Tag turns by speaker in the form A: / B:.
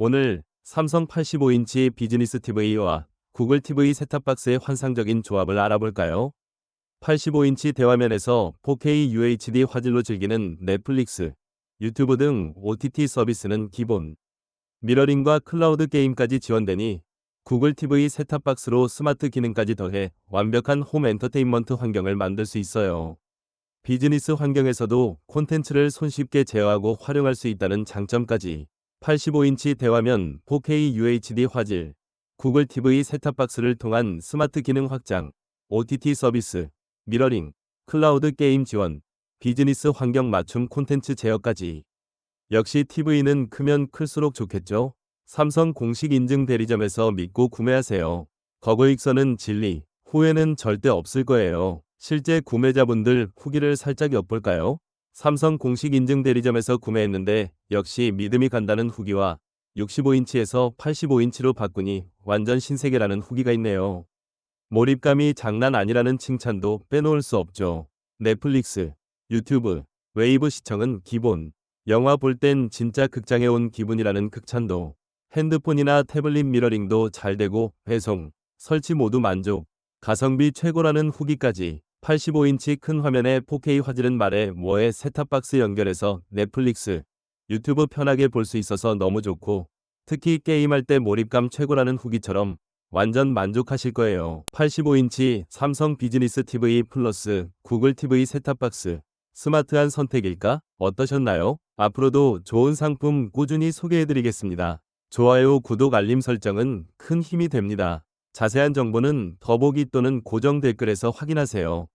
A: 오늘 삼성 85인치 비즈니스 TV와 구글 TV 셋탑박스의 환상적인 조합을 알아볼까요? 85인치 대화면에서 4K UHD 화질로 즐기는 넷플릭스, 유튜브 등 OTT 서비스는 기본. 미러링과 클라우드 게임까지 지원되니 구글 TV 셋탑박스로 스마트 기능까지 더해 완벽한 홈 엔터테인먼트 환경을 만들 수 있어요. 비즈니스 환경에서도 콘텐츠를 손쉽게 제어하고 활용할 수 있다는 장점까지 85인치 대화면 4K UHD 화질, 구글 TV 셋탑박스를 통한 스마트 기능 확장, OTT 서비스, 미러링, 클라우드 게임 지원, 비즈니스 환경 맞춤 콘텐츠 제어까지. 역시 TV는 크면 클수록 좋겠죠? 삼성 공식 인증 대리점에서 믿고 구매하세요. 거고익선은 진리, 후회는 절대 없을 거예요. 실제 구매자분들 후기를 살짝 엿볼까요? 삼성 공식 인증 대리점에서 구매했는데 역시 믿음이 간다는 후기와 65인치에서 85인치로 바꾸니 완전 신세계라는 후기가 있네요. 몰입감이 장난 아니라는 칭찬도 빼놓을 수 없죠. 넷플릭스, 유튜브, 웨이브 시청은 기본. 영화 볼 땐 진짜 극장에 온 기분이라는 극찬도. 핸드폰이나 태블릿 미러링도 잘 되고 배송, 설치 모두 만족. 가성비 최고라는 후기까지 85인치 큰 화면에 4K 화질은 말해 뭐에 셋탑박스 연결해서 넷플릭스, 유튜브 편하게 볼 수 있어서 너무 좋고 특히 게임할 때 몰입감 최고라는 후기처럼 완전 만족하실 거예요. 85인치 삼성 비즈니스 TV 플러스 구글 TV 셋탑박스 스마트한 선택일까? 어떠셨나요? 앞으로도 좋은 상품 꾸준히 소개해드리겠습니다. 좋아요, 구독, 알림 설정은 큰 힘이 됩니다. 자세한 정보는 더보기 또는 고정 댓글에서 확인하세요.